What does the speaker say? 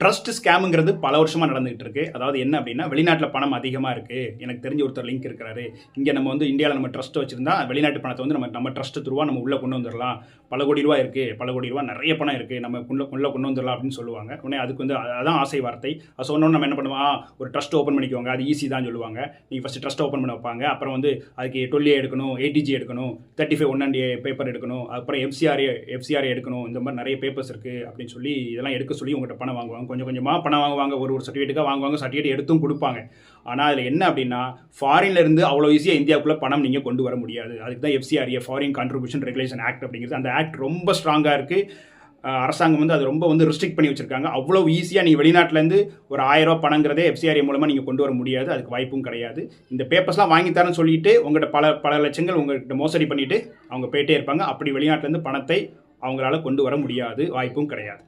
Trust ஸ்கேமுங்கிறது பல வருஷமாக நடந்துகிட்டு இருக்கு அதாவது என்ன அப்படின்னா வெளிநாட்டில் பணம் அதிகமாக இருக்குது எனக்கு தெரிஞ்ச ஒருத்தர் லிங்க் இருக்கிறாரு. இங்கே நம்ம வந்து இந்தியாவில் நம்ம ட்ரஸ்ட் வச்சிருந்தா வெளிநாட்டு பணத்தை வந்து நம்ம நம்ம ட்ரஸ்ட் துருவா நம்ம உள்ளே கொண்டு வந்துடலாம் பல கோடி ரூபா இருக்குது பல கோடி ரூபா நிறைய பணம் இருக்குது நம்ம உள்ள உள்ள கொண்டு வந்துடலாம் அப்படின்னு சொல்லுவாங்க. உடனே அதுக்கு வந்து அதுதான் அதான் ஆசை வார்த்தை. அது சொன்னோன்னு நம்ம என்ன பண்ணுவோம்? ஒரு ட்ரஸ்ட் ஓப்பன் பண்ணிக்கோங்க அது ஈஸி தான் சொல்லுவாங்க. நீங்கள் ஃபஸ்ட்டு ட்ரஸ்ட் ஓப்பன் பண்ண வைப்பாங்க. அப்புறம் வந்து அதுக்கு டொல்லியே எடுக்கணும் ஏடிஜி எடுக்கணும் தேர்ட்டி ஃபைவ் ஒன் பேப்பர் எடுக்கணும் அப்புறம் எஃப்சிஆர்ஏ எஃப்சிஆர்ஏ எடுக்கணும். இந்த மாதிரி நிறைய பேப்பர்ஸ் இருக்குது அப்படின்னு சொல்லி இதெல்லாம் எடுக்க சொல்லி உங்கள்கிட்ட பணம் வாங்குவாங்க. கொஞ்சம் கொஞ்சமாக பணம் வாங்குவாங்க. ஒரு ஒரு சர்டிஃபிகேட்டுக்காக வாங்குவாங்க. சர்டிஃபிகேட் எடுத்தும் கொடுப்பாங்க. ஆனால் அதில் என்ன அப்படின்னா ஃபாரின்லேருந்து அவ்வளோ ஈஸியாக இந்தியாவுக்குள்ளே பணம் நீங்கள் கொண்டு வர முடியாது. அதுக்கு தான் FCRA foreign contribution regulation act அப்படிங்கிறது. அந்த ஆக்ட் ரொம்ப ஸ்ட்ராங்காக இருக்குது அரசாங்கம் வந்து அது ரொம்ப வந்து ரிஸ்ட்ரிக்ட் பண்ணி வச்சுருக்காங்க. அவ்வளோ ஈஸியாக நீங்கள் வெளிநாட்டிலேருந்து ஒரு ஆயிரம் ரூபாய் பணங்கிறதே எஃப்சிஆர்ஏ மூலமாக நீங்கள் கொண்டு வர முடியாது. அதுக்கு வாய்ப்பும் கிடையாது. இந்த பேப்பர்ஸ்லாம் வாங்கி தரேன்னு சொல்லிட்டு உங்கள்கிட்ட பல பல லட்சங்கள் உங்கள்கிட்ட மோசடி பண்ணிவிட்டு அவங்க போயிட்டே இருப்பாங்க. அப்படி வெளிநாட்டிலேருந்து பணத்தை அவங்களால கொண்டு வர முடியாது. வாய்ப்பும் கிடையாது.